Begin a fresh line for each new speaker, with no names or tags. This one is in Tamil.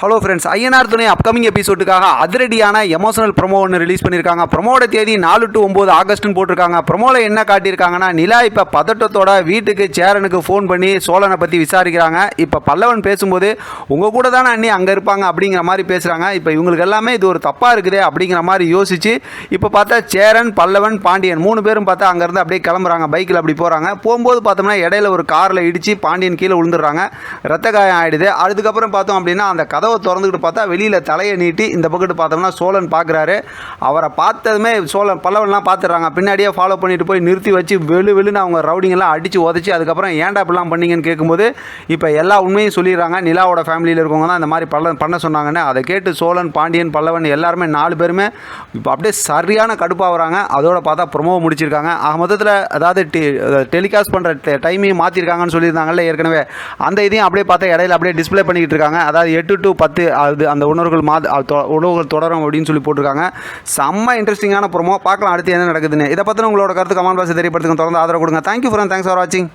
ஹலோ ஃப்ரெண்ட்ஸ் ஐஎன்ஆர் துணை அப்கமிங் எபிசோடுக்காக அதிரடியான எமோஷனல் ப்ரொமோ ஒன்று ரிலீஸ் பண்ணியிருக்காங்க ப்ரொமோட தேதி நாலு டு ஒம்பது ஆகஸ்ட்னு போட்டிருக்காங்க. ப்ரொமோவில் என்ன காட்டியிருக்காங்கன்னா நிலா இப்போ பதட்டத்தோட வீட்டுக்கு சேரனுக்கு ஃபோன் பண்ணி சோழனை பற்றி விசாரிக்கிறாங்க. இப்போ பல்லவன் பேசும்போது உங்கள் கூட தானே அண்ணி அங்கே இருப்பாங்க? அப்படிங்கிற மாதிரி பேசுகிறாங்க இப்போ இவங்களுக்கு எல்லாமே இது ஒரு தப்பாக இருக்குதே அப்படிங்கிற மாதிரி யோசிச்சு இப்போ பார்த்தா சேரன் பல்லவன் பாண்டியன் மூணு பேரும் பார்த்தா அங்கேருந்து அப்படியே கிளம்புறாங்க. பைக்கில் அப்படி போகிறாங்க போகும்போது பார்த்தோம்னா இடையில ஒரு காரில் இடித்து பாண்டியன் கீழே விழுந்துடுறாங்க. ரத்த காயம் ஆகிடுது அதுக்கப்புறம் பார்த்தோம் அப்படின்னா அந்த கதை கதவை திறந்துக்கிட்டு பார்த்தா வெளியில் தலையை நீட்டி இந்த பக்கத்து பார்த்தோம்னா சோழன் பார்க்குறாரு. அவரை பார்த்ததுமே சோழன் பல்லவன்லாம் பார்த்துடுறாங்க. பின்னாடியே ஃபாலோ பண்ணிட்டு போய் நிறுத்தி வச்சு வெளு வெளுன்னு அவங்க ரவுடிங்கெல்லாம் அடித்து உதச்சி அதுக்கப்புறம் ஏன்டா இப்படிலாம் பண்ணீங்கன்னு கேட்கும்போது இப்போ எல்லா உண்மையும் சொல்லிடுறாங்க. நிலாவோட ஃபேமிலியில் இருக்கவங்க தான் இந்த மாதிரி பல்ல பண்ண சொன்னாங்கன்னு. அதை கேட்டு சோழன் பாண்டியன் பல்லவன் எல்லாருமே நாலு பேருமே இப்போ அப்படியே சரியான கடுப்பாக வராங்க. அதோட பார்த்தா ப்ரொமோ முடிச்சிருக்காங்க. ஆக மொத்தத்தில் அதாவது டெ டெலிகாஸ்ட் பண்ணுற டைமையும் மாற்றிருக்காங்கன்னு சொல்லியிருந்தாங்கல்ல ஏற்கனவே. அந்த இதையும் அப்படியே பார்த்தா இடையில அப்படியே டிஸ்ப்ளே பண்ணிக்கிட்டு இருக்காங்க. அதாவது எட்டு டு பத்து அது அந்த உணர்வுகள் மாத உணவுகள் தொடரும் அப்படின்னு சொல்லி போட்டிருக்காங்க. செம்ம இன்ட்ரெஸ்டிங்கான ப்ரோமோ பார்க்கலாம் அடுத்து என்ன நடக்குதுன்னு. இதை பற்றின உங்களோட கருத்து கமெண்ட் பாக்ஸ் தெரியப்படுத்துங்க. தொடர்ந்து ஆதரவு கொடுங்க. தேங்க்யூ ஃபார் தேங்க்ஸ் ஃபார் வாட்சிங்